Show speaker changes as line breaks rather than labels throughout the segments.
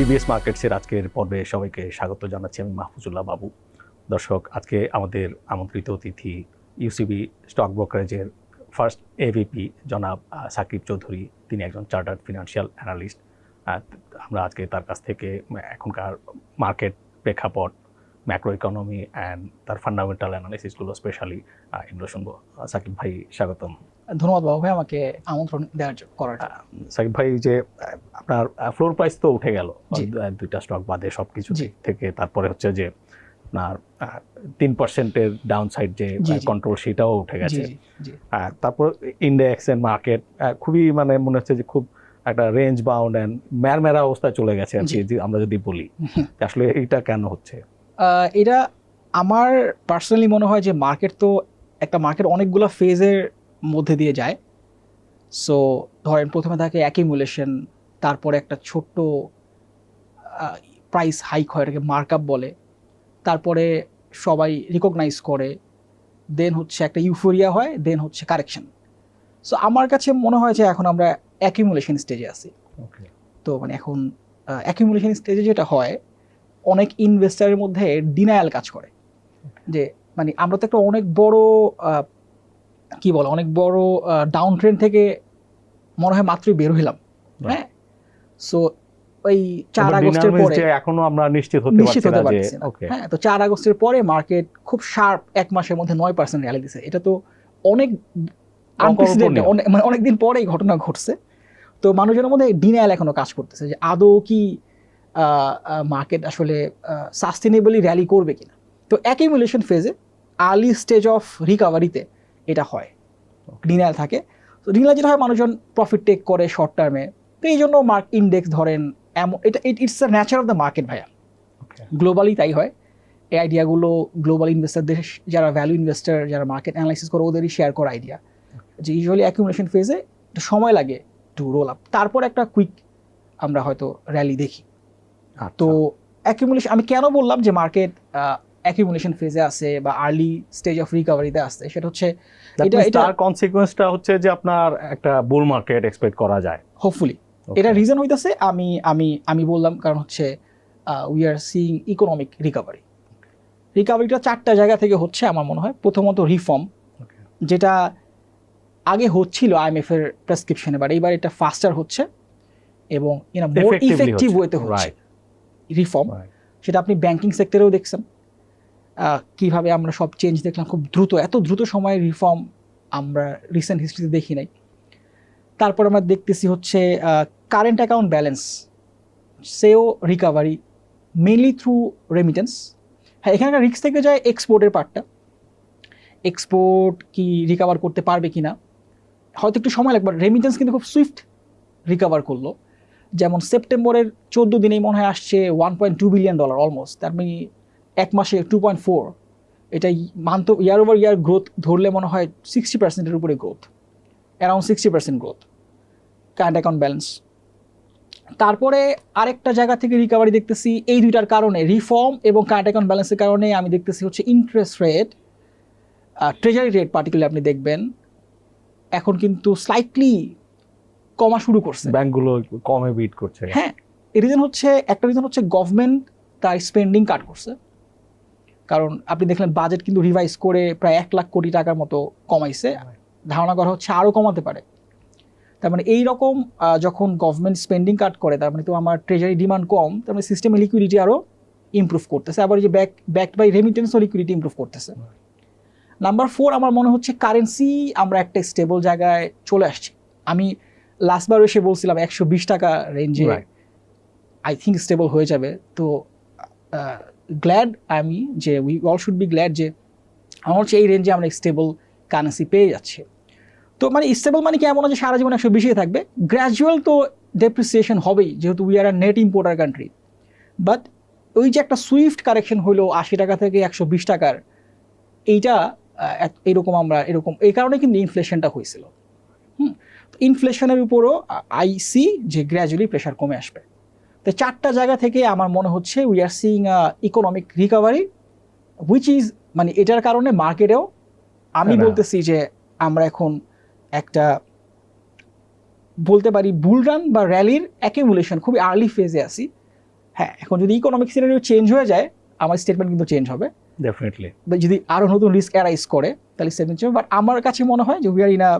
TBS মার্কেটসের আজকের পর্বে সবাইকে স্বাগত জানাচ্ছি আমি মাহফুজুল্লাহ বাবু। দর্শক, আজকে আমাদের আমন্ত্রিত অতিথি ইউসিবি স্টক ব্রোকারেজের ফার্স্ট এভিপি জনাব সাকিব চৌধুরী। তিনি একজন চার্টার্ড ফিনান্সিয়াল অ্যানালিস্ট আমরা আজকে তার কাছ থেকে এখনকার মার্কেট প্রেক্ষাপট ম্যাক্রো ইকোনমি অ্যান্ড তার ফান্ডামেন্টাল অ্যানালিসিসগুলো স্পেশালি এগুলো শুনব। সাকিব ভাই, স্বাগতম।
ধন্যবাদ বাবু ভাই আমাকে আমন্ত্রণ দেওয়ার জন্য।
সাকিব ভাই যে আপনার ফ্লোর প্রাইস তো উঠে গেল। দুইটা স্টক বাদে সব কিছু থেকে। তারপরে হচ্ছে যে আপনার তিন পার্সেন্টের ডাউন সাইড যে। কন্ট্রোল সেটাও উঠে গেছে। আর তারপর ইন্ডেক্স এন্ড মার্কেট খুবই মানে মনে হচ্ছে যে খুব একটা রেঞ্জ বাউন্ড অ্যান্ড ম্যারমেরা অবস্থায় চলে গেছে আর কি আমরা যদি বলি। আসলে এটা কেন হচ্ছে?
এটা আমার পার্সোনালি মনে হয় যে মার্কেট তো একটা মার্কেট অনেকগুলো ফেজের মধ্যে দিয়ে যায়। সো ধরেন প্রথমে থাকে অ্যাকিমুলেশন তারপরে একটা ছোট্ট প্রাইস হাইক হয় এটাকে মার্কআপ বলে। তারপরে সবাই রিকগনাইজ করে দেন হচ্ছে একটা ইউফোরিয়া হয় দেন হচ্ছে কারেকশন সো আমার কাছে মনে হয় যে এখন আমরা অ্যাকিমুলেশন স্টেজে আছি। তো মানে এখন অ্যাকিমুলেশন স্টেজে যেটা হয় অনেক ইনভেস্টারের মধ্যে ডিনায়াল কাজ করে। যে মানে আমরা তো একটা অনেক বড় কি বলে অনেক বড় ডাউন ট্রেন থেকে মনে হয় মাত্রই বের হইলাম। হ্যাঁ? সো ওই চার আগস্টের পরে
এখনও আমরা নিশ্চিত হতে
নিশ্চিত
পারছি না
হতে পারছি হ্যাঁ তো চার আগস্টের পরে মার্কেট খুব শার্প এক মাসের মধ্যে নয় পার্সেন্ট র্যালি দিছে। এটা তো অনেক মানে অনেকদিন পরে এই ঘটনা ঘটছে। তো মানুষজনের মধ্যে ডিনায়াল এখনও কাজ করতেছে যে আদৌ কি মার্কেট আসলে সাস্টেনেবলি র্যালি করবে কিনা। তো অ্যাকিমুলেশন ফেজে আর্লি স্টেজ অফ রিকাভারিতে এটা হয়। ডিনায়াল থাকে। তো ডিনায়াল যেটা হয় মানুষজন প্রফিট টেক করে শর্ট টার্মে তো এই জন্য মার্ক ইন্ডেক্স ধরেন এমন এটা it's the nature of the market ভাইয়া। গ্লোবালি তাই হয়। এই আইডিয়াগুলো গ্লোবাল ইনভেস্টারদের যারা ভ্যালু ইনভেস্টার যারা মার্কেট অ্যানালাইসিস করে ওদেরই শেয়ার করা আইডিয়া যে ইউজুয়ালি অ্যাকুমুলেশন ফেজে একটু সময় লাগে টু রোল আপ তারপর একটা কুইক আমরা হয়তো র্যালি দেখি। তো অ্যাকুমুলেশন আমি কেন বললাম যে মার্কেট অ্যাকুমুলেশন ফেজে আছে বা আর্লি স্টেজ অফ রিকভারিতে আসছে সেটা হচ্ছে এটা-
তার কনসিকুয়েন্সটা হচ্ছে যে আপনার একটা বুল মার্কেট এক্সপেক্ট করা যায়।
হোপফুলি এটা রিজন হইতেছে আমি আমি আমি বললাম কারণ হচ্ছে we are seeing economic recovery রিকভারিটা চারটা জায়গা থেকে হচ্ছে আমার মনে হয়। প্রথমত রিফর্ম যেটা আগে হচ্ছিল আইএমএফ এর প্রেসক্রিপশনে বাট এইবার এটা ফাস্টার হচ্ছে এবং ইন মোর ইফেক্টিভ ওয়েতে হচ্ছে. রিফর্ম সেটা আপনি ব্যাংকিং সেক্টরেও দেখছেন। কীভাবে আমরা সব চেঞ্জ দেখলাম, খুব দ্রুত, এত দ্রুত সময়ে রিফর্ম আমরা রিসেন্ট হিস্ট্রিতে দেখি নাই। তারপর আমরা দেখতেছি হচ্ছে কারেন্ট অ্যাকাউন্ট ব্যালেন্স সেও রিকাভারি মেনলি থ্রু রেমিটেন্স হ্যাঁ এখানে একটা রিক্স থেকে যায় এক্সপোর্টের পার্টটা এক্সপোর্ট কি রিকাভার করতে পারবে কি না? হয়তো একটু সময় লাগবে রেমিটেন্স কিন্তু খুব সুইফট রিকাভার করল। যেমন সেপ্টেম্বরের চোদ্দ দিনেই মনে হয় আসছে one point two billion dollar almost তার মানে এক মাসে টু পয়েন্ট ফোর এটা month year over year growth ধরলে মনে হয় সিক্সটি পার্সেন্টের উপরে growth around sixty percent growth current account balance তারপরে আরেকটা জায়গা থেকে রিকভারি দেখতেছি এই দুইটার কারণে রিফর্ম এবং কারেন্ট অ্যাকাউন্ট ব্যালেন্সের কারণে আমি দেখতেছি হচ্ছে interest rate treasury rate particular আপনি দেখবেন এখন কিন্তু স্লাইটলি কমা শুরু করছে।
ব্যাংকগুলো কমে বিট করছে।
হ্যাঁ রিজন হচ্ছে একটা রিজন হচ্ছে গভর্নমেন্ট তার স্পেন্ডিং কাট করছে। কারণ আপনি দেখলেন বাজেট কিন্তু রিভাইজ করে প্রায় এক লাখ কোটি টাকার মতো কমাইছে। ধারণা করা হচ্ছে আরও কমাতে পারে। তার মানে এই রকম যখন গভর্নমেন্ট স্পেন্ডিং কাট করে তার মানে তো আমার ট্রেজারি ডিমান্ড কম তার মানে সিস্টেমে লিকুইডিটি আরও ইমপ্রুভ করতেছে। আবার যে ব্যাক ব্যাক বাই রেমিটেন্সও লিকুইডিটি ইমপ্রুভ করতেছে। নাম্বার ফোর আমার মনে হচ্ছে কারেন্সি আমরা একটা স্টেবল জায়গায় চলে আসছি। আমি লাস্টবার এসে বলছিলাম একশো বিশ টাকা রেঞ্জে আই থিঙ্ক স্টেবল হয়ে যাবে। তো গ্ল্যাড আমি যে we all should be glad যে আমার হচ্ছে এই রেঞ্জে আমরা স্টেবল কারেন্সি পেয়ে যাচ্ছে। তো মানে স্টেবল মানে কি এমন যে সারা জীবন একশো বিশে থাকবে? গ্র্যাজুয়াল তো ডেপ্রিসিয়েশন হবেই, যেহেতু we are a net importer country but ওই যে একটা সুইফট কারেকশন হলো আশি টাকা থেকে একশো বিশ টাকার, এইটা এরকম আমরা, এরকম, এই কারণে কিন্তু ইনফ্লেশনটা হয়েছিল। হুম ইনফ্লেশনের উপরও আই সি যে গ্র্যাজুয়ালি প্রেশার কমে আসবে। তো চারটা জায়গা থেকে আমার মনে হচ্ছে we are seeing economic recovery which is মানে এটার কারণে মার্কেটেও আমি
হ্যাঁ।
বলতেছি যে আমরা এখন একটা বলতে পারি বুল রান বা র্যালির অ্যাকিমুলেশন খুবই আর্লি ফেজে আছি। হ্যাঁ এখন যদি ইকোনমিক সিনারিও চেঞ্জ হয়ে যায় আমার স্টেটমেন্ট কিন্তু চেঞ্জ হবে।
ডেফিনেটলি
বা যদি আরও নতুন রিস্ক অ্যারাইজ করে তাহলে স্টেটমেন্ট চেঞ্জ বাট আমার কাছে মনে হয় যে we are in a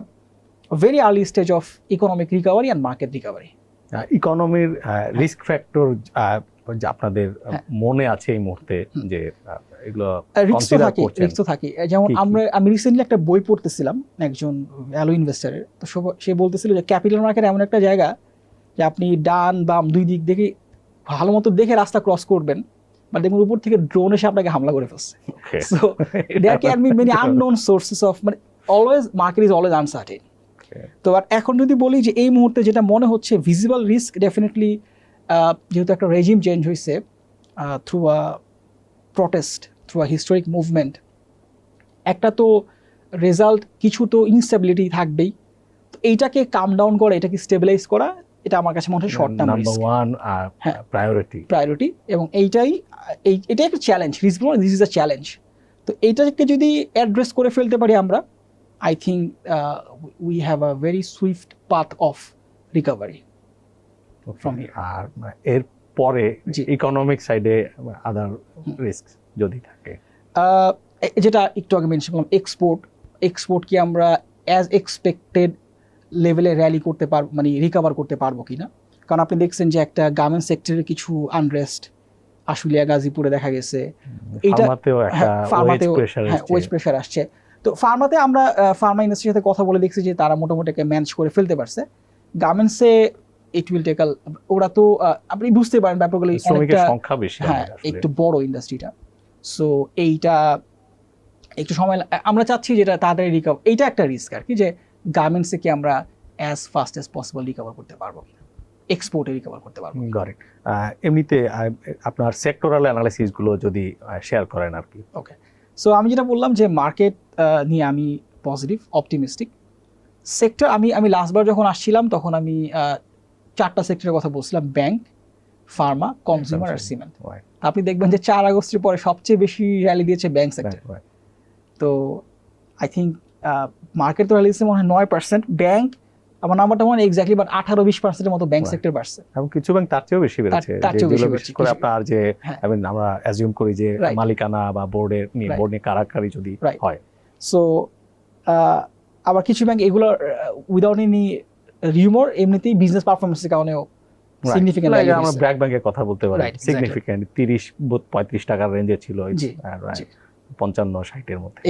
very early stage of economic recovery and market recovery
ইকোনমির risk factor যে আপনাদের
হ্যাঁ।
মনে আছে এই মুহূর্তে। যে এগুলো
রিস্ক থাকে রিস্ক থাকে যেমন? আমরা আমি রিসেন্টলি একটা বই পড়তেছিলাম একজন ভ্যালু ইনভেস্টারের তো সে বলতেছিল যে ক্যাপিটাল মার্কেট এমন একটা জায়গা যে আপনি ডান বাম দুই দিক দেখে ভালো মতো দেখে রাস্তা ক্রস করবেন বা দেখবেন উপর থেকে ড্রোন এসে আপনাকে হামলা করে ফেলছে. So there can be many unknown sources of মানে always market is always uncertain. তো আর এখন যদি বলি যে এই মুহূর্তে যেটা মনে হচ্ছে ভিজিবল রিস্ক ডেফিনেটলি যেহেতু একটা রেজিম চেঞ্জ হয়েছে through a protest through a historic movement একটা তো রেজাল্ট কিছু তো ইনস্টেবিলিটি থাকবেই। তো এইটাকে কাম ডাউন করা এটাকে স্টেবিলাইজ করা এটা আমার কাছে মনে হয় short term
number one. Priority
priority এবং এইটাই এই এটাই একটা challenge risk this is a challenge তো এইটাকে যদি অ্যাড্রেস করে ফেলতে পারি আমরা I think we have a very swift path of recovery from here.
আর এর পরে। ইকোনমিক সাইডে আদার। রিস্ক যদি থাকে
যেটা একটু আগে মেনশন করলাম এক্সপোর্ট এক্সপোর্ট কি আমরা অ্যাজ এক্সপেক্টেড লেভেলে র্যালি করতে পারব মানে রিকভার করতে পারব কিনা কারণ আপনি দেখছেন যে একটা গার্মেন্ট সেক্টরের কিছু আনরেস্ট আশুলিয়া গাজীপুরে দেখা গেছে এইটা-
ফার্মাতেও ওয়েজ প্রেশার
আসছে তো ফার্মাতে আমরা ফার্মা ইন্ডাস্ট্রির সাথে কথা বলে দেখছি যে তারা মোটামুটি ম্যানেজ করে ফেলতে পারছে। গার্মেন্টসে ইট উইল টেকাল ওরা তো আপনি বুঝতে পারেন ব্যাপারগুলো
সংখ্যা বেশি
হ্যাঁ একটু বড় ইন্ডাস্ট্রিটা সো এইটা একটু সময় আমরা চাচ্ছি যেটা তাড়াতাড়ি রিকভার এইটা একটা রিস্ক আর কি যে গার্মেন্টসে কি আমরা as fast as possible recover করতে পারব কিনা। এক্সপোর্টে রিকভার করতে পারব.
আহ, এমনিতে আপনার সেক্টরাল অ্যানালাইসিসগুলো যদি শেয়ার করেন আর কি।
সো আমি যেটা বললাম যে মার্কেট নিয়ে আমি পজিটিভ অপটিমিস্টিক সেক্টর আমি আমি লাস্টবার যখন আসছিলাম তখন আমি চারটা সেক্টরের কথা বলছিলাম ব্যাংক ফার্মা কনজিউমার আর সিমেন্ট আপনি দেখবেন যে চার আগস্টের পরে সবচেয়ে বেশি র্যালি দিয়েছে ব্যাংক সেক্টর. তো আই থিঙ্ক মার্কেট তো র্যালি দিয়েছে মনে হয় নয় পার্সেন্ট ব্যাংক আমার নাম্বারটা মনে এক্স্যাক্টলি বাট আঠারো বিশ পার্সেন্টের মতো ব্যাংক সেক্টর বাড়ছে।
এবং কিছু ব্যাংক তার চেয়েও বেশি বেড়েছে।
তার চেয়েও বেশি
বিশেষ করে আপনার যে
হ্যাঁ।
আমরা অ্যাজিউম করি যে মালিকানা বা বোর্ডের. বোর্ড নিয়ে কারাকারি যদি হয়।
সো আবার কিছু ব্যাংক এগুলো উইদাউট এনি রিউমর এমনিতেই বিজনেস পারফরমেন্সের কারণেও
Like আমরা ব্র্যাক ব্যাংকের কথা বলতে পারি. সিগনিফিক্যান্ট তিরিশ পঁয়ত্রিশ টাকার রেঞ্জে ছিল। পঞ্চান্ন ষাটের মধ্যে.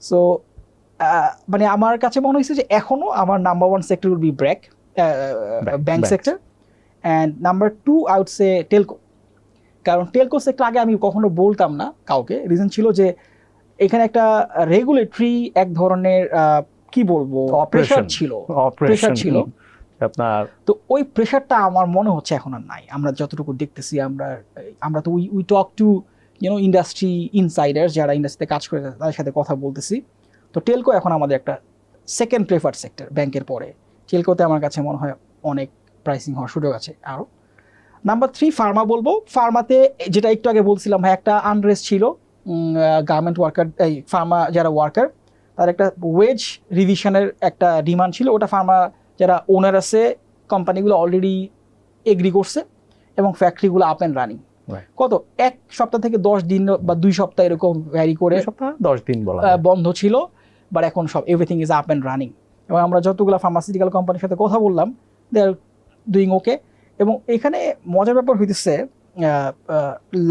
সো মানে আমার কাছে মনে হয়েছে যে এখনও আমার number one sector will be BRAC bank sector and number two out say telco কারণ টেলকো সেক্টর আগে আমি কখনো বলতাম না কাউকে। রিজন ছিল যে এখানে একটা রেগুলেটরি এক ধরনের কি বলব প্রেশার. ছিল।
অপারেশন
ছিল।
আপনার
তো ওই প্রেশারটা আমার মনে হচ্ছে এখন আর নাই। আমরা যতটুকু দেখতেছি আমরা আমরা তো we we talk to you know industry insider যারা ইন্ডাস্ট্রিতে কাজ করে তাদের সাথে কথা বলতেছি। তো টেলকো এখন আমাদের একটা সেকেন্ড প্রেফার সেক্টর ব্যাংকের পরে। টেলকোতে আমার কাছে মনে হয় অনেক প্রাইসিং হওয়ার সুযোগ আছে আরও নাম্বার থ্রি ফার্মা বলব। ফার্মাতে যেটা একটু আগে বলছিলাম ভাই একটা আনরেস্ট ছিল। গার্মেন্ট ওয়ার্কার এই ফার্মা যারা ওয়ার্কার তার একটা ওয়েজ রিভিশনের একটা ডিমান্ড ছিল। ওটা ফার্মা যারা ওনার আছে কোম্পানিগুলো অলরেডি এগ্রি করছে এবং ফ্যাক্টরিগুলো আপ অ্যান্ড রানিং কত? এক সপ্তাহ থেকে দশ দিন বা দুই সপ্তাহ এরকম ভ্যারি করে
সপ্তাহ দশ দিন বলা
বন্ধ ছিল। বাট এখন সব everything is up and running এবং আমরা যতগুলো ফার্মাসিউটিক্যাল কোম্পানির সাথে কথা বললাম দে আর ডুইং ওকে এবং এখানে মজার ব্যাপার হইতেছে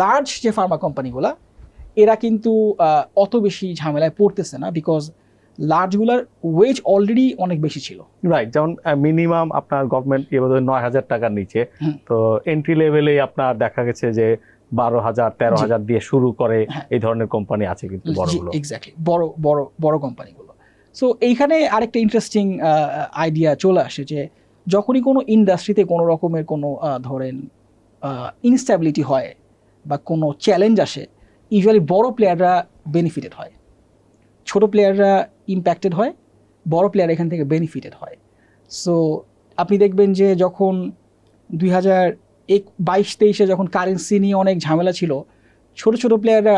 লার্জ যে ফার্মা কোম্পানিগুলা এরা কিন্তু অত বেশি ঝামেলায় পড়তেছে না বিকজ লার্জগুলার ওয়েজ অলরেডি অনেক বেশি ছিল।
রাইট যেমন মিনিমাম আপনার গভর্নমেন্ট এবার নয় হাজার টাকার নিচে। তো এন্ট্রি লেভেলে আপনার দেখা গেছে যে বারো হাজার তেরো হাজার দিয়ে শুরু করে
হ্যাঁ।
এই ধরনের কোম্পানি আছে কিন্তু বড়গুলো।
এক্স্যাক্টলি বড় বড় বড় কোম্পানিগুলো সো এইখানে আরেকটা ইন্টারেস্টিং আইডিয়া চলে আসে যে যখনই কোনো ইন্ডাস্ট্রিতে কোনো রকমের কোনো ধরেন ইনস্ট্যাবিলিটি হয় বা কোনো চ্যালেঞ্জ আসে ইউজুয়ালি বড় প্লেয়াররা বেনিফিটেড হয়। ছোট প্লেয়াররা ইম্প্যাক্টেড হয় বড় প্লেয়ার এখান থেকে বেনিফিটেড হয়। সো আপনি দেখবেন যে যখন দুই হাজার এক বাইশ তেইশে যখন কারেন্সি নিয়ে অনেক ঝামেলা ছিল ছোট ছোট প্লেয়াররা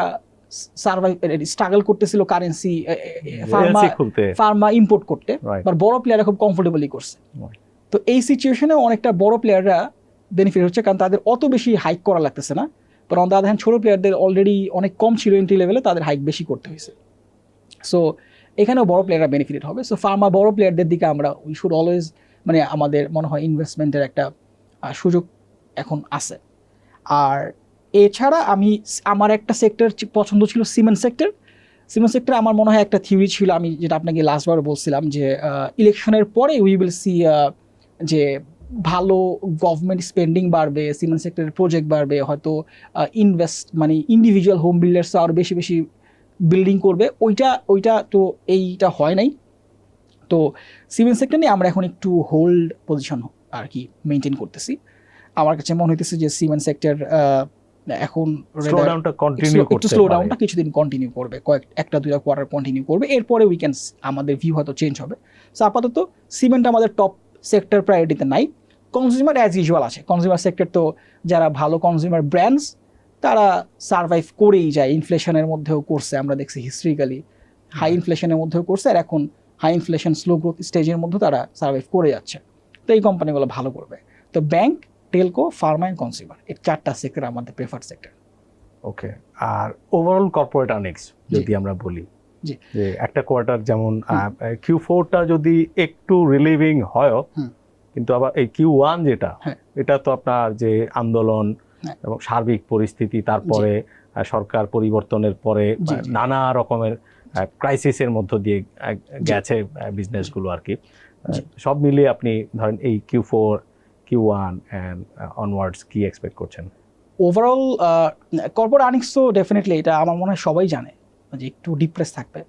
সার্ভাইভ স্ট্রাগল করতেছিল কারেন্সি ফার্মা ফার্মা ইম্পোর্ট করতে. বা বড় প্লেয়াররা খুব কমফোর্টেবলি করছে। তো এই সিচুয়েশনে অনেকটা বড় প্লেয়াররা বেনিফিট হচ্ছে কারণ তাদের অত বেশি হাইক করা লাগতেছে না। But on the other hand ছোটো প্লেয়ারদের অলরেডি অনেক কম ছিল এন্ট্রি লেভেলে তাদের হাইক বেশি করতে হয়েছে। সো এখানেও বড় প্লেয়াররা বেনিফিটেড হবে। সো ফার্মা বড় প্লেয়ারদের দিকে আমরা উই শুড অলওয়েজ মানে আমাদের মনে হয় ইনভেস্টমেন্টের একটা সুযোগ এখন আছে। আর এছাড়া আমি আমার একটা সেক্টর পছন্দ ছিল সিমেন্ট সেক্টর সিমেন্ট সেক্টর আমার মনে হয় একটা থিওরি ছিল, আমি যেটা আপনাকে লাস্টবার বলছিলাম যে ইলেকশনের পরে উই উইল সি যে ভালো গভর্নমেন্ট স্পেন্ডিং বাড়বে সিমেন্ট সেক্টরের প্রজেক্ট বাড়বে, হয়তো ইনভেস্ট মানে ইন্ডিভিজুয়াল হোম বিল্ডার্স আরও বেশি বেশি বিল্ডিং করবে। ওইটা ওইটা তো এইটা হয় নাই। তো সিমেন্ট সেক্টর নিয়ে আমরা এখন একটু হোল্ড পজিশন আর কি মেনটেন করতেছি। আমার কাছে মনে হইতেছে যে সিমেন্ট সেক্টর এখন
স্লো ডাউনটা কন্টিনিউ
একটু
করতে
স্লো। ডাউনটা কিছুদিন কন্টিনিউ করবে কয়েক একটা দুইটা কোয়ার্টার কন্টিনিউ করবে এরপরে উইকেন্ড আমাদের ভিউ হয়তো চেঞ্জ হবে। সো আপাতত সিমেন্ট আমাদের টপ সেক্টর প্রায়োরিটিতে নাই। কনজিউমার অ্যাজ ইউজুয়াল আছে। কনজিউমার সেক্টর তো যারা ভালো কনজিউমার ব্র্যান্ডস তারা সার্ভাইভ করেই যায়। ইনফ্লেশনের মধ্যেও করছে আমরা দেখছি হিস্ট্রিক্যালি হাই ইনফ্লেশনের মধ্যেও করছে আর এখন হাই ইনফ্লেশন স্লো গ্রোথ স্টেজের মধ্যে তারা সার্ভাইভ করে যাচ্ছে। তো এই কোম্পানিগুলো ভালো করবে। তো bank telco pharma and consumer এই চারটা সেক্টর আমাদের প্রেফার সেক্টর
ওকে আর ওভারঅল কর্পোরেট আর্নিংস যদি আমরা বলি যে একটা কোয়ার্টার যেমন কিউ ফোরটা যদি একটু রিলিভিং হয় কিন্তু আবার এই কিউ ওয়ান যেটা
হ্যাঁ।
এটা তো আপনার যে আন্দোলন
হ্যাঁ।
এবং সার্বিক পরিস্থিতি তারপরে সরকার পরিবর্তনের পরে। নানা রকমের ক্রাইসিসের মধ্য দিয়ে গেছে বিজনেসগুলো আর কি। সব মিলিয়ে আপনি ধরেন এই Q four Q one and onwards কি এক্সপেক্ট করছেন?
ওভারঅল কর্পোরেট আর্নিংস তো ডেফিনেটলি এটা আমার মনে হয় সবাই জানে যে একটু ডিপ্রেস থাকবে।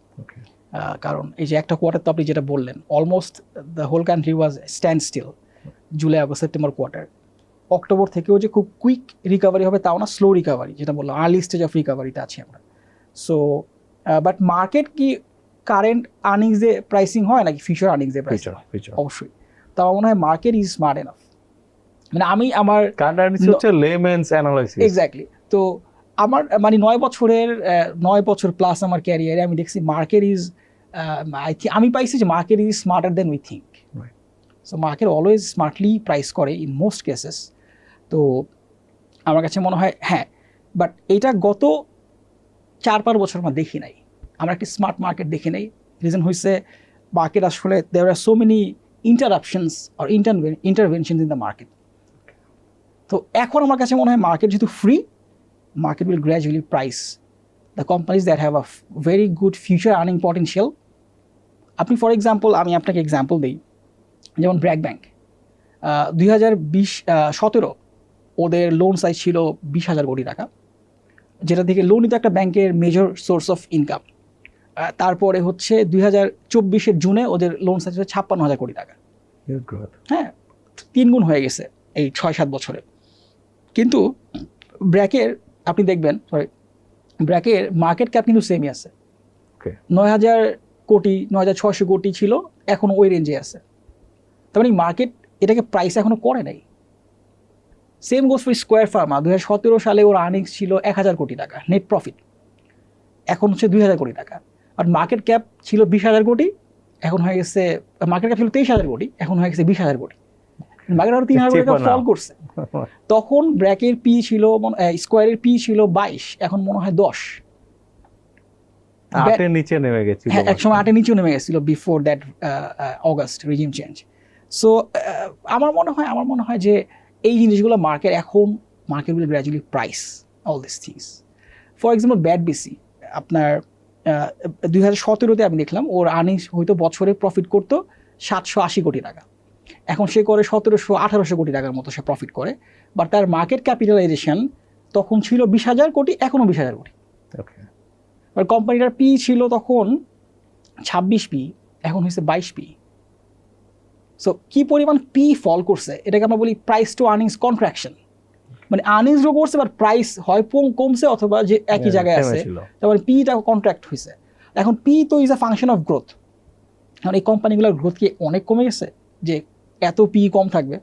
কারণ এই যে একটা কোয়ার্টার তো আপনি যেটা বললেন almost the whole country was standstill July August September quarter October থেকেও যে খুব কুইক রিকভারি হবে তাও না স্লো রিকভারি যেটা বললাম আর্লি স্টেজ অফ রিকভারিতে আছি আমরা। সো বাট মার্কেট কি কারেন্ট আর্নিংস দিয়ে প্রাইসিং হয় নাকি ফিউচার আর্নিংস দিয়ে প্রাইসিং হয়? অবশ্যই। তো আমার মনে হয় মার্কেট ইজ স্মার্ট এনাফ মানে আমি আমার
কারেন্ট আর্নিংস হচ্ছে লেমেন্স অ্যানালাইসিস
এক্স্যাক্টলি তো আমার মানে নয় বছরের নয় বছর প্লাস আমার ক্যারিয়ারে আমি দেখছি মার্কেট ইজ আই থিঙ্ক আমি পাইছি যে market is smarter than we think so market always smartly price করে ইন মোস্ট কেসেস তো আমার কাছে মনে হয় হ্যাঁ বাট এটা গত চার পাঁচ বছর আমরা দেখি নাই। আমরা একটি স্মার্ট মার্কেট দেখি নাই। রিজন হয়েছে মার্কেট আসলে আর সো মেনি ইন্টারাপশনস আর ইন্টারভেনশন ইন দ্য মার্কেট তো এখন আমার কাছে মনে হয় মার্কেট যেহেতু free market will gradually price the companies that have a very good future earning potential. আপনি ফর এক্সাম্পল আমি আপনাকে এক্সাম্পল দিই। যেমন ব্র্যাক ব্যাংক দুই হাজার বিশ সতেরো ওদের লোন সাইজ ছিল বিশ হাজার কোটি টাকা যেটা থেকে লোনই তো একটা ব্যাংকের মেজর সোর্স অফ ইনকাম তারপরে হচ্ছে দুই হাজার চব্বিশের জুনে ওদের লোন সাইজ হচ্ছে ছাপ্পান্ন হাজার কোটি টাকা। হ্যাঁ তিন গুণ হয়ে গেছে এই ছয় সাত বছরে। কিন্তু ব্র্যাকের আপনি দেখবেন সরি ব্র্যাকের মার্কেট ক্যাপ কিন্তু সেমই আছে। নয় হাজার কোটি নয় হাজার ছশো কোটি ছিল এখন ওই রেঞ্জে আছে। তার মানে মার্কেট এটাকে প্রাইস এখনও করে নাই। Same goes for Square pharma দু হাজার সতেরো সালে ওর আর্নিংস ছিল এক হাজার কোটি টাকা নেট প্রফিট এখন হচ্ছে দুই হাজার কোটি টাকা। আর মার্কেট ক্যাপ ছিল বিশ হাজার কোটি এখন হয়ে গেছে মার্কেট ক্যাপ ছিল তেইশ হাজার কোটি এখন হয়ে গেছে বিশ হাজার কোটি। আরও তিন হাজার ফল করছে তখন ব্র্যাকের পি ছিল স্কোয়ারের পি ছিল বাইশ এখন মনে হয় দশ।
আটের নিচে নেমে গেছিল
হ্যাঁ একসময় আটের নিচেও নেমে গেছিল before that August regime change so আমার মনে হয় আমার মনে হয় যে এই জিনিসগুলো মার্কেট এখন market will gradually price all this things for example BAT BC আপনার দুই হাজার সতেরোতে আমি দেখলাম ওর আর্নিংস হয়তো বছরে প্রফিট করতো সাতশো আশি কোটি টাকা। এখন সে করে সতেরোশো আঠারোশো কোটি টাকার মতো সে প্রফিট করে। বাট তার মার্কেট ক্যাপিটালাইজেশন তখন ছিল বিশ হাজার কোটি এখনও বিশ হাজার কোটি। আর কোম্পানিটার পি ছিল তখন ছাব্বিশ পি এখন হয়েছে বাইশ পি সো কি পরিমাণ পি ফল করছে এটাকে আমরা বলি প্রাইস টু আর্নিংস কন্ট্রাকশন মানে আর্নিংস গ্রো করছে বাট প্রাইস হয় কমছে অথবা যে একই জায়গায় আছে। তারপরে পিটা কন্ট্রাক্ট হয়েছে। এখন পি তো is a function of growth এখন এই কোম্পানিগুলোর গ্রোথ কি অনেক কমে গেছে? যে এত পি কম থাকবে?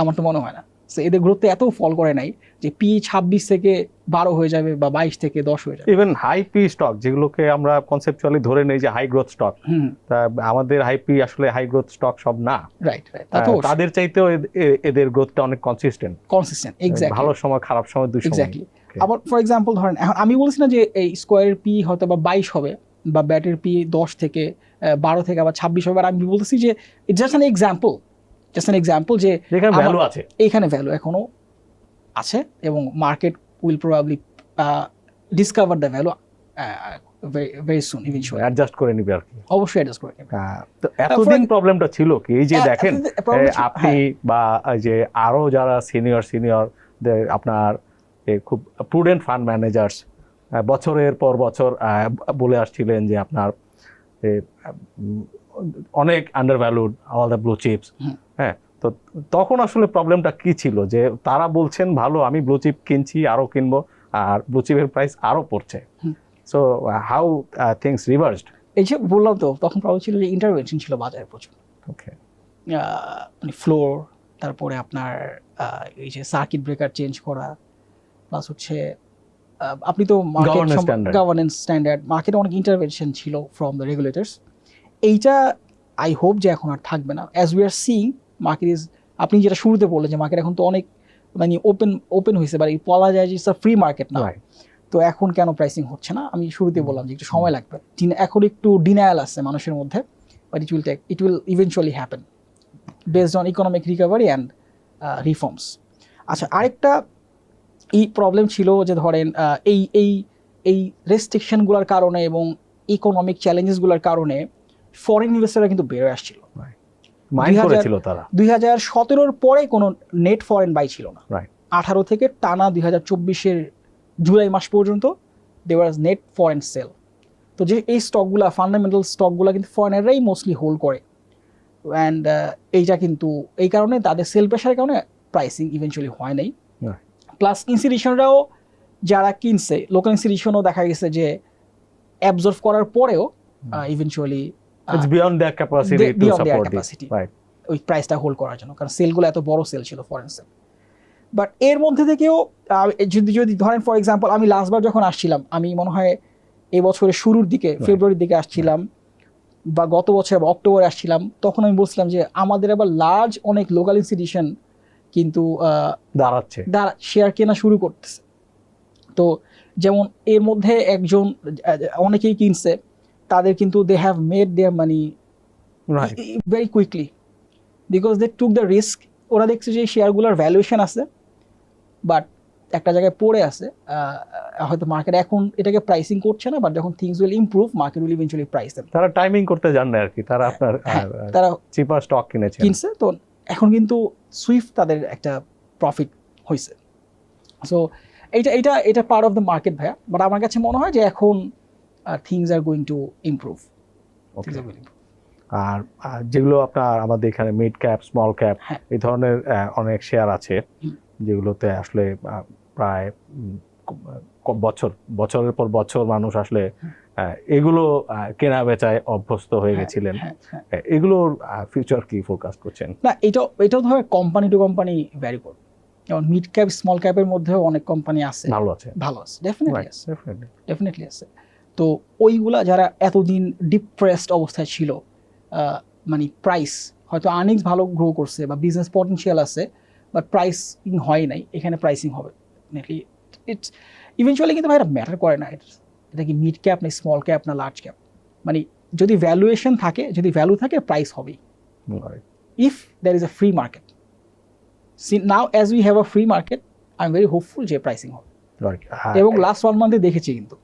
আমার তো মনে হয় না। এদের গ্রোথ এত ফল করে নাই যে পি ছাব্বিশ থেকে বারো হয়ে যাবে বা বাইশ থেকে দশ হয়ে যাবে।
ইভেন হাই পি স্টক যেগুলোকে আমরা কনসেপচুয়ালি ধরে নেই যে হাই গ্রোথ স্টক তা আমাদের হাই পি আসলে হাই গ্রোথ স্টক সব না।
রাইট রাইট
তাদের চাইতেও এদের গ্রোথটা অনেক কনসিস্টেন্ট
কনসিস্টেন্ট এক্স্যাক্টলি
ভালো সময় খারাপ সময় দুই
এক্স্যাক্টলি আবার ফর এক্সাম্পল ধরেন এখন আমি বলছি না যে এই স্কোয়ারের পি হয়তো বা বাইশ হবে বা ব্যাটের পি দশ থেকে বারো থেকে আবার ছাব্বিশ হবে। আর আমি বলতেছি যে it's just an example just an example যে
ভ্যালু আছে।
এইখানে ভ্যালু এখনও আছে এবং market will probably discover the value very soon eventually
adjust করে নিবে আর কি।
অবশ্যই অ্যাডজাস্ট করে নেবে।
তো এতদিন প্রবলেমটা ছিল কি? এই যে দেখেন আপনি বা যে যারা সিনিয়র সিনিয়র আপনার খুব প্রুডেন্ট ফান্ড ম্যানেজার্স বছরের পর বছর বলে আসছিলেন যে আপনার অনেক undervalued all the blue chips হ্যাঁ তো তখন আসলে প্রবলেমটা কি ছিল? যে তারা বলছেন ভালো আমি ব্লু চিপ কিনছি আরও কিনবো আর ব্লু চিপের প্রাইস আরও পড়ছে। সো হাউ থিংস রিভার্সড
এই যে বললাম তো তখন প্রবলেম ছিল যে ইন্টারভেনশন ছিল বাজারে প্রচুর।
ওকে
মানে ফ্লোর তারপরে আপনার এই যে সার্কিট ব্রেকার চেঞ্জ করা প্লাস হচ্ছে আপনি তো গভর্নেন্স স্ট্যান্ডার্ড মার্কেটে অনেক ইন্টারভেনশন ছিল ফ্রম দ্য রেগুলেটর্স এইটা আই হোপ যে এখন আর থাকবে না। As we are seeing market is আপনি যেটা শুরুতে বললেন যে মার্কেট এখন তো অনেক মানে ওপেন ওপেন হয়েছে বা বলা যায় যে ফ্রি মার্কেট না তো এখন কেন প্রাইসিং হচ্ছে না? আমি শুরুতে বললাম যে একটু সময় লাগবে। এখন একটু ডিনায়াল আছে মানুষের মধ্যে but it will take it will eventually happen based on economic recovery and reforms আচ্ছা আরেকটা এই প্রবলেম ছিল যে ধরেন এই এই এই রেস্ট্রিকশনগুলোর কারণে এবং ইকোনমিক চ্যালেঞ্জেসগুলোর কারণে ফরেন ইনভেস্টাররা কিন্তু বেরোয় আসছিল।
মাইন্ড
2000
করেছিল তারা।
দুই হাজার সতেরোর পরে কোনো নেট ফরেন বাই ছিল না। আঠারো থেকে টানা দুই হাজার চব্বিশের জুলাই মাস পর্যন্ত দেওয়ার নেট ফরেন সেল তো যে এই স্টকগুলা ফান্ডামেন্টাল স্টকগুলা কিন্তু ফরেনাররাই মোস্টলি হোল্ড করে। অ্যান্ড এইটা কিন্তু এই কারণে তাদের সেল প্রেশারের কারণে প্রাইসিং ইভেনচুয়ালি হয় নাই. প্লাস ইনস্টিটিউশনরাও যারা কিনছে লোকাল ইনস্টিটিউশনও দেখা গেছে যে অ্যাবজর্ভ করার পরেও eventually
it's beyond their capacity to support right
ওই প্রাইসটা হোল্ড করার জন্য কারণ সেলগুলো এত বড় সেল ছিল ফরেন সেল বাট এর মধ্যে থেকেও যদি যদি ধরেন ফর এক্সাম্পল আমি লাস্টবার যখন আসছিলাম আমি মনে হয় এই বছরের শুরুর দিকে ফেব্রুয়ারির দিকে আসছিলাম বা গত বছর অক্টোবরে আসছিলাম তখন আমি বলছিলাম যে আমাদের আবার লার্জ অনেক লোকাল ইনস্টিটিউশন কিন্তু
দাঁড়াচ্ছে।
শেয়ার কেনা শুরু করতেছে। তো যেমন এর মধ্যে একজন অনেকেই কিনছে তাদের কিন্তু they have made their money very quickly because they took the risk ওরা দেখছে যে শেয়ারগুলোর ভ্যালুয়েশন আছে বাট একটা জায়গায় পড়ে আছে হয়তো মার্কেট এখন এটাকে প্রাইসিং করছে না বাট যখন things will improve market will eventually price
তারা টাইমিং করতে জান আর কি তারা আপনার
হ্যাঁ, তারা
চিপার স্টক কিনেছে।
কিনছে তো এখন কিন্তু সুইফট তাদের একটা প্রফিট হয়েছে সো এইটা এটা এটা পার্ট অফ দ্য মার্কেট ভাইয়া। বাট আমার কাছে মনে হয় যে এখন things are going to improve.
আর যেগুলো আপনার আমাদের এখানে মিড ক্যাপ স্মল ক্যাপ। এই ধরনের অনেক শেয়ার আছে যেগুলোতে আসলে প্রায় বছর বছরের পর বছর মানুষ আসলে এগুলো কেনা বেচায় অভ্যস্ত হয়ে গেছিলেন।
হ্যাঁ হ্যাঁ।
এগুলোর ফিউচার কি ফোরকাস্ট করছেন?
না এটাও এটাও ধর কোম্পানি টু কোম্পানি ভ্যারি করে যেমন মিড ক্যাপ স্মল ক্যাপের মধ্যেও অনেক কোম্পানি আছে।
ভালো আছে।
ভালো আছে ডেফিনেটলি আছে. ডেফিনেটলি আছে। তো ওইগুলা যারা এতদিন ডিপ্রেসড অবস্থায় ছিল মানে প্রাইস হয়তো আর্নিংস ভালো গ্রো করছে বা বিজনেস পটেনশিয়াল আছে বাট প্রাইসিং হয় নাই এখানে প্রাইসিং হবে। ডেফিনেটলি ইটস ইভেনচুয়ালি কিন্তু ভাই এটা ম্যাটার করে না। এটা এটা কি মিড ক্যাপ না স্মল ক্যাপ না লার্জ ক্যাপ মানে যদি ভ্যালুয়েশন থাকে যদি ভ্যালু থাকে প্রাইস হবেই।
Right.
if there is a free market. See, now as we have a free market, I'm very hopeful যে প্রাইসিং হবে। এবং লাস্ট ওয়ান মান্থে দেখেছি কিন্তু।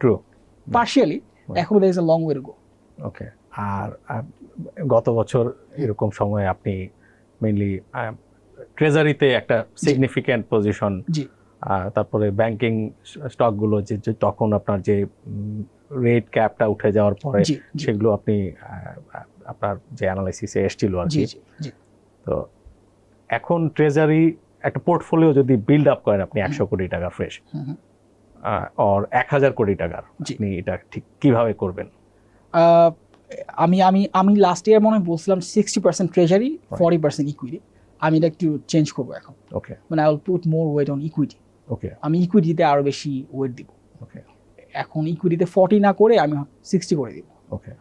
True.
পার্শিয়ালি এখনও there is a long way to
okay আর গত বছর এরকম সময়ে আপনি মেইনলি ট্রেজারিতে একটা সিগনিফিক্যান্ট পজিশন
জি।
তারপরে ব্যাংকিং স্টকগুলো যে তখন আপনার যে রেট ক্যাপটা উঠে যাওয়ার পরে সেগুলো আপনি আপনার যে অ্যানালাইসিসে এসেছিল আর কি। তো এখন ট্রেজারি একটা পোর্টফোলিও যদি বিল্ড আপ করেন আপনি একশো কোটি টাকা ফ্রেশ। আর এক হাজার কোটি টাকার। আপনি এটা ঠিক কীভাবে করবেন?
আমি আমি আমি লাস্ট ইয়ার মনে হয় বলছিলাম sixty percent treasury forty percent equity আমি এটা একটু চেঞ্জ করব এখন।
ওকে
মানে I will put more weight on equity
okay
আমি ইকুইটিতে আরও বেশি ওয়েট দিব।
ওকে
এখন ইকুইটিতে ফর্টি না করে আমি সিক্সটি করে দিব।
ওকে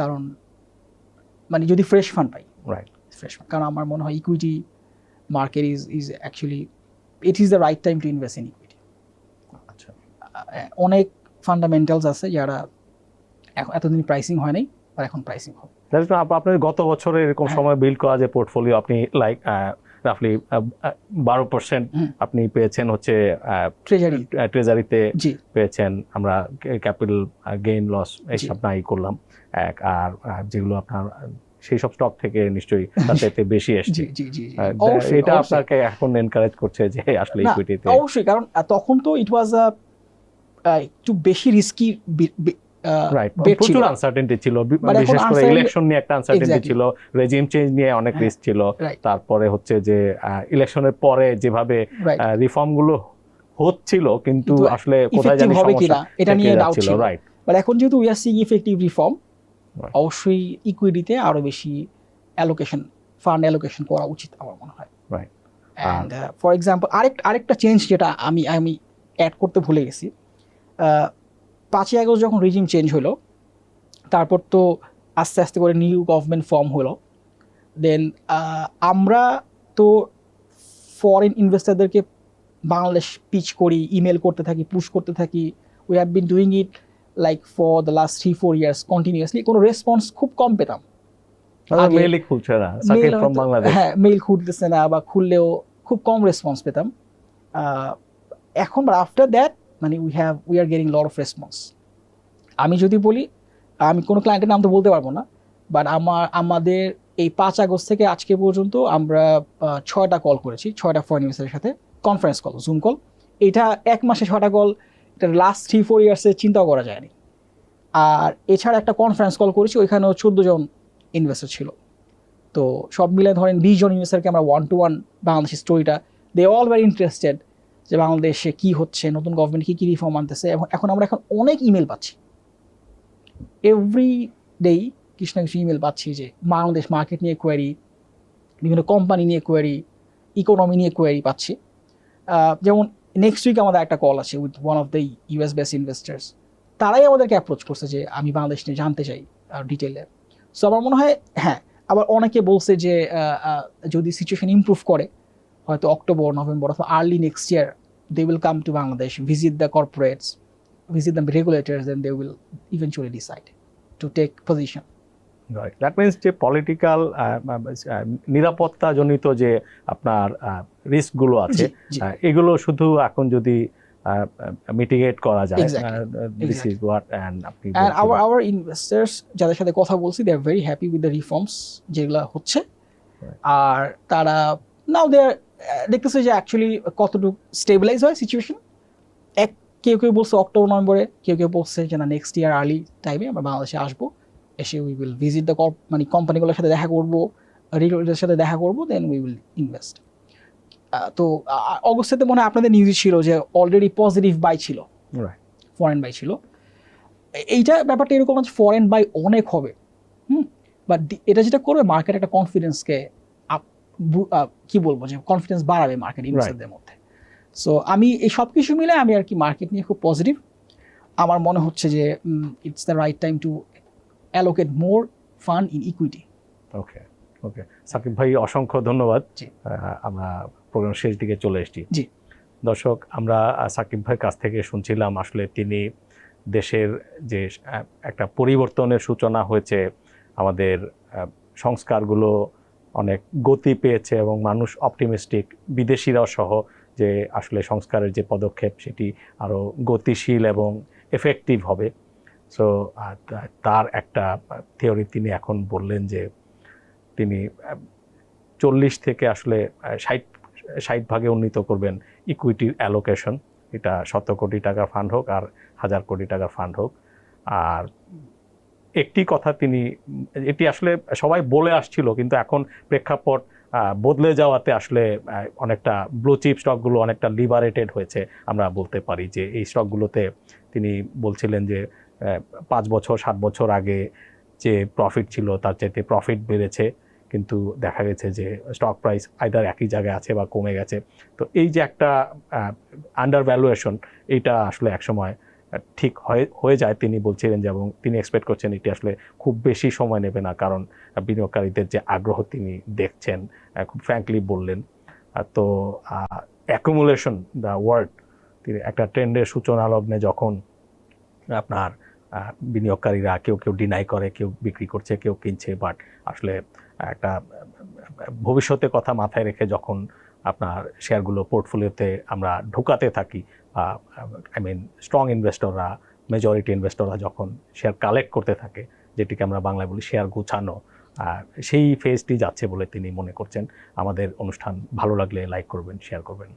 কারণ মানে যদি ফ্রেশ ফান্ড পাই।
রাইট
ফ্রেশ ফান্ড কারণ আমার মনে হয় equity market is is actually it is the right time to invest in equity
আচ্ছা।
অনেক ফান্ডামেন্টালস আছে যারা এখন এতদিন প্রাইসিং হয় নাই আর এখন প্রাইসিং হবে।
আপনার গত বছরে এরকম
হ্যাঁ।
সময় বিল্ড করা যে পোর্টফোলিও আপনি লাইক রাফলি বারো পার্সেন্ট আপনি পেয়েছেন হচ্ছে
ট্রেজারি
ট্রেজারিতে পেয়েছেন। আমরা ক্যাপিটাল গেইন লস এইসব নাই করলাম। এক আর যেগুলো আপনার সেই সব স্টক থেকে নিশ্চয়ই চাইতে বেশি
অবশ্যই,
এটা আপনাকে এখন এনকারেজ করছে যে আসলে ইকুইটিতে
অবশ্যই কারণ তখন তো ইট ওয়াজ একটু বেশি রিস্কি।
প্রচুর আনসার্টেনটি ছিল।
এখন
বিশেষ করে ইলেকশন নিয়ে একটা আনসার্টেনটি ছিল। রেজিম চেঞ্জ নিয়ে অনেক
হ্যাঁ,
রিস্ক ছিল। তারপরে হচ্ছে যে ইলেকশনের পরে যেভাবে
রাইট
রিফর্মগুলো হচ্ছিল কিন্তু আসলে কোথায় জানি সমস্যা
এটা নিয়ে ডাউট ছিল।
রাইট
বাট এখন যেহেতু উই আর ইফেক্টিভ রিফর্ম অবশ্যই ইকুইটিতে আরও বেশি অ্যালোকেশন ফান্ড অ্যালোকেশন করা উচিত আমার মনে হয়. অ্যান্ড ফর এক্সাম্পল আরেক আরেকটা চেঞ্জ যেটা আমি আমি অ্যাড করতে ভুলে গেছি। পাঁচই আগস্ট যখন রিজিম চেঞ্জ হলো তারপর তো আস্তে আস্তে করে নিউ গভর্নমেন্ট ফর্ম হলো। দেন আমরা তো ফরেন ইনভেস্টারদেরকে বাংলাদেশ পিচ করি ইমেল করতে থাকি পুশ করতে থাকি। We have been doing it like for the last three four years continuously কোনো রেসপন্স খুব কম পেতাম। হ্যাঁ মেইল খুলতেছে না বা খুললেও খুব কম রেসপন্স পেতাম। এখন আফটার দ্যাট মানে we have we are getting lot of response আমি যদি বলি, আমি কোনো ক্লায়েন্টের নাম তো বলতে পারব না বাট আমার, আমাদের এই পাঁচ আগস্ট থেকে আজকে পর্যন্ত আমরা ছয়টা কল করেছি, ছয়টা ফরেন ইনভেস্টারের সাথে কনফারেন্স কল জুম কল এটা এক মাসে ছয়টা কল এটা লাস্ট থ্রি ফোর ইয়ার্সে চিন্তাও করা যায়নি। আর এছাড়া একটা কনফারেন্স কল করেছি, ওইখানেও চোদ্দ জন ইনভেস্টর ছিল। তো সব মিলে ধরেন বিশ জন ইনভেস্টারকে আমরা ওয়ান টু ওয়ান বাংলাদেশের স্টোরিটা দে অল ভেরি ইন্টারেস্টেড যে বাংলাদেশে কি হচ্ছে, নতুন গভর্নমেন্ট কী কী রিফর্ম আনতেছে এবং এখন আমরা এখন অনেক ইমেল পাচ্ছি। এভরি ডেই কিছু না কিছু ইমেল পাচ্ছি যে বাংলাদেশ মার্কেট নিয়ে কোয়ারি বিভিন্ন কোম্পানি নিয়ে কোয়ারি ইকোনমি নিয়ে কোয়ারি পাচ্ছি। যেমন নেক্সট উইক আমাদের একটা কল আছে with one of the US base investors তারাই আমাদেরকে অ্যাপ্রোচ করছে যে আমি বাংলাদেশ নিয়ে জানতে চাই ডিটেলে সো আমার মনে হয় হ্যাঁ আবার অনেকে বলছে যে যদি সিচুয়েশন ইমপ্রুভ করে হয়তো অক্টোবর নভেম্বর অথবা early next year they will come to Bangladesh visit the corporates visit the regulators then they will eventually decide to take position
that means যে পলিটিক্যাল নিরাপত্তাজনিত যে আপনার রিস্কগুলো আছে এগুলো শুধু এখন যদি মিটিগেট করা যায়. দিস ইজ হোয়াট অ্যান্ড আপনি
অ্যান্ড আওয়ার আওয়ার ইনভেস্টার্স যাদের সাথে কথা বলছি they are very happy with the reforms যেগুলো হচ্ছে। আর তারা নাও দে দেখতেছে যে অ্যাকচুয়ালি কতটুকু স্টেবিলাইজ হয় সিচুয়েশন এক কেউ কেউ বলছে অক্টোবর নভেম্বরে কেউ কেউ বলছে যে না নেক্সট ইয়ার আর্লি টাইমে আমরা বাংলাদেশে আসব। এসে উই উইল ভিজিট দ্য মানে কোম্পানিগুলোর সাথে দেখা করব রেগুলেটরের সাথে দেখা করব দেন উই উইল ইনভেস্ট তো অগস্টেতে মনে হয় আপনাদের নিউজ ছিল যে অলরেডি পজিটিভ বাই ছিল। ফরেন বাই ছিল। এইটা ব্যাপারটা এরকম আছে ফরেন বাই অনেক হবে। হুম? বাট এটা যেটা করবে মার্কেট একটা কনফিডেন্সকে কি বলব যে কনফিডেন্স বাড়াবে মার্কেট ইনভেস্টারদের মধ্যে। সো আমি এই সব কিছু মিলে আমি আর কি মার্কেট নিয়ে খুব পজিটিভ আমার মনে হচ্ছে যে it's the right time to allocate more fund in equity
okay okay Shakib ভাই অসংখ্য ধন্যবাদ।
জি।
আমরা প্রোগ্রাম শেষ দিকে চলে এসেছি।
জি।
দর্শক আমরা সাকিব ভাইয়ের কাছ থেকে শুনছিলাম আসলে তিনি দেশের যে একটা পরিবর্তনের সূচনা হয়েছে আমাদের সংস্কারগুলো অনেক গতি পেয়েছে এবং মানুষ অপটিমিস্টিক বিদেশিরাও সহ যে আসলে সংস্কারের যে পদক্ষেপ সেটি আরও গতিশীল এবং এফেক্টিভ হবে। সো তার একটা থিওরি তিনি এখন বললেন যে তিনি চল্লিশ থেকে আসলে ষাট ষাট ভাগে উন্নীত করবেন ইকুইটির অ্যালোকেশন এটা শত কোটি টাকা ফান্ড হোক আর হাজার কোটি টাকা ফান্ড হোক। আর একটি কথা তিনি, এটি আসলে সবাই বলে আসছিল, কিন্তু এখন প্রেক্ষাপট বদলে যাওয়াতে আসলে অনেকটা ব্লু চিপ স্টকগুলো অনেকটা লিবারেটেড হয়েছে। আমরা বলতে পারি যে এই স্টকগুলোতে তিনি বলছিলেন যে পাঁচ বছর, সাত বছর আগে যে প্রফিট ছিল তার চাইতে প্রফিট বেড়েছে, কিন্তু দেখা গেছে যে স্টক প্রাইস আইদার একই জায়গায় আছে বা কমে গেছে। তো এই যে একটা আন্ডার ভ্যালুয়েশন এইটা আসলে একসময় ঠিক হয়ে হয়ে যায় তিনি বলছিলেন যে এবং তিনি এক্সপেক্ট করছেন এটি আসলে খুব বেশি সময় নেবে না কারণ বিনিয়োগকারীদের যে আগ্রহ তিনি দেখছেন খুব ফ্র্যাঙ্কলি বললেন। তো অ্যাকুমুলেশন দ্য ওয়ার্ড তিনি একটা ট্রেন্ডের সূচনা লগ্নে যখন আপনার বিনিয়োগকারীরা কেউ কেউ ডিনাই করে কেউ বিক্রি করছে কেউ কিনছে বাট আসলে একটা আহ, ভবিষ্যতের কথা মাথায় রেখে যখন আপনার শেয়ারগুলো পোর্টফোলিওতে আমরা ঢোকাতে থাকি আই মিন স্ট্রং ইনভেস্টররা মেজরিটি ইনভেস্টররা যখন শেয়ার কালেক্ট করতে থাকে, যেটিকে আমরা বাংলায় বলি শেয়ার গুছানো সেই ফেজটি যাচ্ছে বলে তিনি মনে করছেন। আমাদের অনুষ্ঠান ভালো লাগলে লাইক করবেন শেয়ার করবেন।